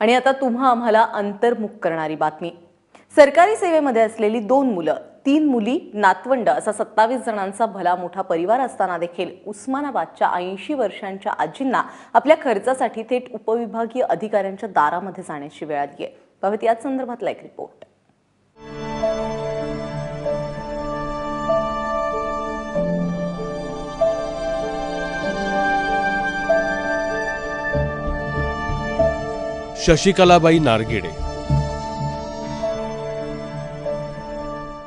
आणि आता तुम्हा आम्हाला अंतर्मुख करणारी बातमी. सरकारी सेवेमध्ये असलेली दोन मुलं तीन मुली नातवंड असा सत्तावीस जणांचा भला मोठा परिवार असताना देखील उस्मानाबादच्या ऐंशी वर्षांच्या आजींना आपल्या खर्चासाठी थेट उपविभागीय अधिकाऱ्यांच्या दारामध्ये जाण्याची वेळ आली आहे पाहत याच संदर्भातला एक रिपोर्ट शशिकलाबाई नारगेडे.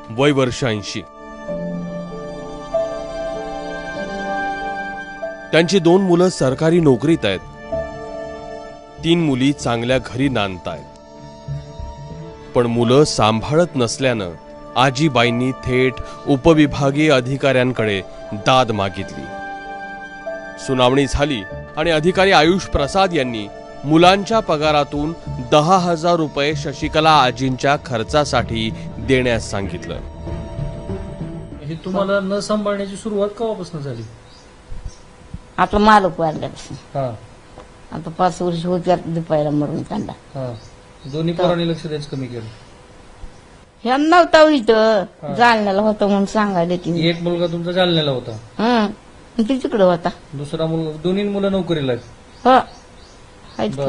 वय वर्ष ऐंशी. त्यांची दोन मुलं सरकारी नोकरीत आहेत. तीन मुली चांगल्या घरी नांदतायत. पण मुलं सांभाळत नसल्यानं आजीबाईंनी थेट उपविभागीय अधिकाऱ्यांकडे दाद मागितली. सुनावणी झाली आणि अधिकारी आयुष प्रसाद यांनी मुलांच्या पगारातून दहा हजार रुपये शशिकला आजींच्या खर्चासाठी देण्यास सांगितलं. हे तुम्हाला न सांभाळण्याची सुरुवात केव्हापासून झाली? आता मालक वाढल्यापासून. हा. आता पाच वर्ष होत्या दुपायला मरून कांदा. हा. दोन्ही पोरांनी लक्ष द्यायचं कमी केलं. ह्या नव्हता हो. इथं जालन्याला होता म्हणून सांगायला की एक मुलगा तुमचा जालन्याला होता. हं. ती तिकडे होता. दुसरा मुलगा दोन्ही मुलं नोकरीला आहेत. हो. आहेत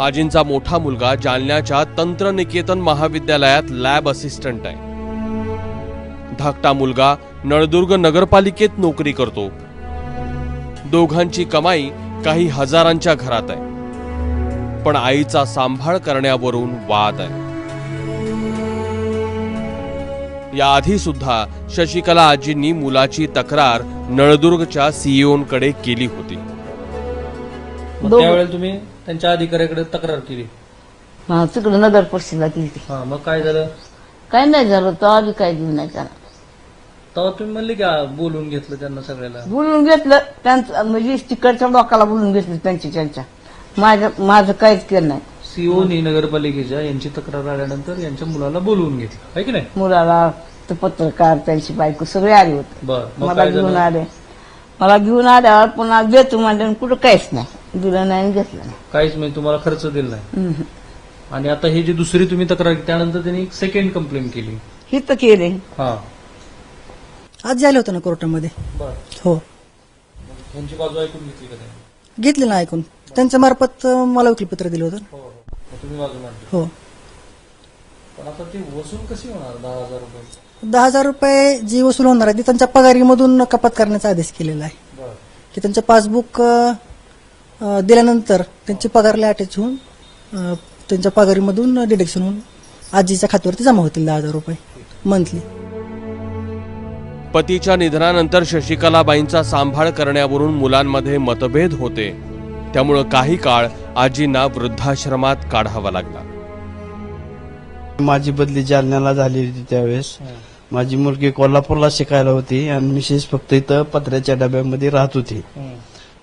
आजींचा मोठा मुलगा जालन्याच्या तंत्रनिकेतन महाविद्यालयात लॅब असिस्टंट आहे. धाकटा मुलगा नळदुर्ग नगरपालिकेत नोकरी करतो. दोघांची कमाई काही हजारांच्या घरात आहे. पण आईचा सांभाळ करण्यावरून वाद आहे. याआधी सुद्धा शशिकला आजींनी मुलाची तक्रार नळदुर्गच्या सीईओंकडे केली होती. मग दोघं. त्यावेळेला तुम्ही त्यांच्या अधिकाऱ्याकडे तक्रार केली. हा तिकडे नगर परिषदेला गेली ती. हा मग काय झालं? काय नाही झालं तो आधी काय देऊ नाही त्याला. तेव्हा तुम्ही म्हणले की आ, बोलवून घेतलं त्यांना सगळ्याला. बोलून घेतलं त्यांचं म्हणजे तिकडच्या लोकाला बोलून घेतलं त्यांच्या त्यांच्या. माझं माझं काहीच केलं नाही. सीओनी नगरपालिकेच्या यांची तक्रार आल्यानंतर यांच्या मुलाला बोलवून घेतलं. आहे की नाही? मुलाला ते पत्रकार त्यांची बायको सगळे आले होते. बर मग मला काय घेऊन झालं आले. मला घेऊन आल्यावर पुन्हा देतो म्हणजे कुठं काहीच नाही. दिलं नाही घेतलं. नाही काहीच म्हणजे तुम्हाला खर्च दिला नाही. आणि आता हे जी दुसरी तुम्ही तक्रार केली, त्यानंतर त्यांनी एक सेकंड कंप्लेंट केली. हे तर केले. हा. आज झाले होतं ना कोर्टामध्ये? बर. हो. यांची बाजू ऐकून घेतली का त्यांनी? घेतले ना ऐकून. त्यांच्या मार्फत अं, मला वकीलपत्र दिलं होतं. हो हो. मग तुम्ही बाजू मांडली हो. पण आता ती वसूल कशी होणार दहा हजार रुपये? दहा हजार रुपये जी वसूल होणार आहे ती त्यांच्या पगारीमधून कपात करण्याचा आदेश केलेला आहे. बर. की त्यांचं पासबुक अं, दिल्यानंतर त्यांची पगारला अटॅच होऊन त्यांच्या पगारीमधून डिडक्शन होऊन आजीच्या खात्यावरती जमा होतील दहा हजार रुपये मंथली पतीच्या निधनानंतर शशिकलाबाईंचा सांभाळ करण्यावरून मुलांमध्ये मतभेद होते. त्यामुळं काही काळ आजींना वृद्धाश्रमात काढावा लागला. माझी बदली जालन्याला झाली होती त्यावेळेस. माझी मुलगी कोल्हापूरला शिकायला होती आणि मिसेस फक्त इथं पत्र्याच्या डब्यामध्ये राहत होती.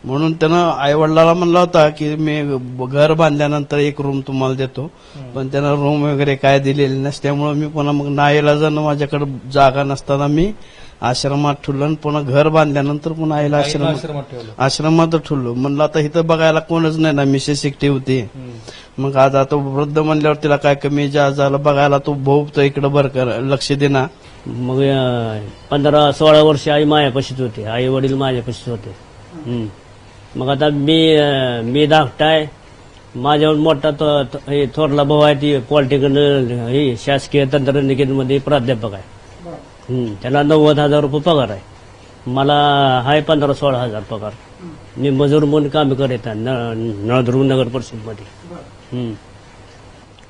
म्हणून त्यानं आई वडिलाला म्हणला होता की मी घर बांधल्यानंतर एक रूम तुम्हाला देतो. पण त्यानं रूम वगैरे काय दिलेली नसल्यामुळे मी पुन्हा मग नाईला जाणं माझ्याकडे जागा नसताना मी आश्रमात ठेवलं आणि पुन्हा घर बांधल्यानंतर पुन्हा आईला आश्रमात आश्रमात ठेवलं. म्हणलं आता इथं बघायला कोणच नाही ना मिसेस एकटी होती. मग आज आता वृद्ध म्हणल्यावर तिला काय कमी जा झालं बघायला तो भाऊ तर इकडे बर कर लक्ष देना मग पंधरा सोळा वर्ष आई मायापाशीच होते. आई वडील माझ्यापाशीच होते. हम्म. मग आता मी मी धाकटाय. माझ्यावर मोठा हे थोरला भाऊ आहे ती पॉलिटिकल हे शासकीय तंत्रनिकेतनमध्ये प्राध्यापक आहे. त्याला नव्वद हजार रुपये पगार आहे. मला आहे पंधरा सोळा हजार पगार. मी मजूर म्हणून काम करत आहे न- नळदुर्ग नगर परिषदमध्ये.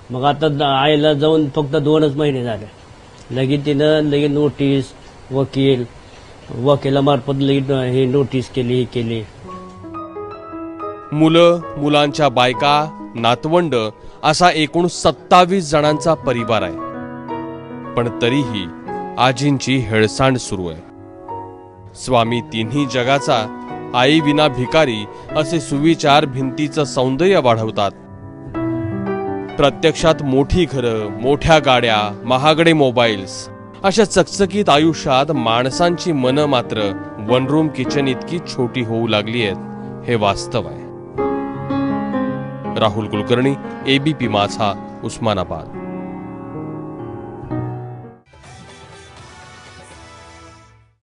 मग आता आईला जाऊन फक्त दोनच महिने झाले. लगेच तिनं लगेच नोटीस वकील वकिलामार्फत लगेच हे नोटीस केली हे केली. मुलं मुलांच्या बायका नातवंड असा एकूण सत्तावीस जणांचा परिवार आहे. पण तरीही आजींची हेळसांड सुरू आहे. स्वामी तिन्ही जगाचा आई विना भिकारी असे सुविचार भिंतीचं सौंदर्य वाढवतात. प्रत्यक्षात मोठी घरं मोठ्या गाड्या महागडे मोबाईल्स अशा चकचकीत आयुष्यात माणसांची मनं मात्र वन रूम किचन इतकी छोटी होऊ लागली आहेत हे वास्तव आहे. राहुल कुलकर्णी एबीपी माझा उस्मानाबाद.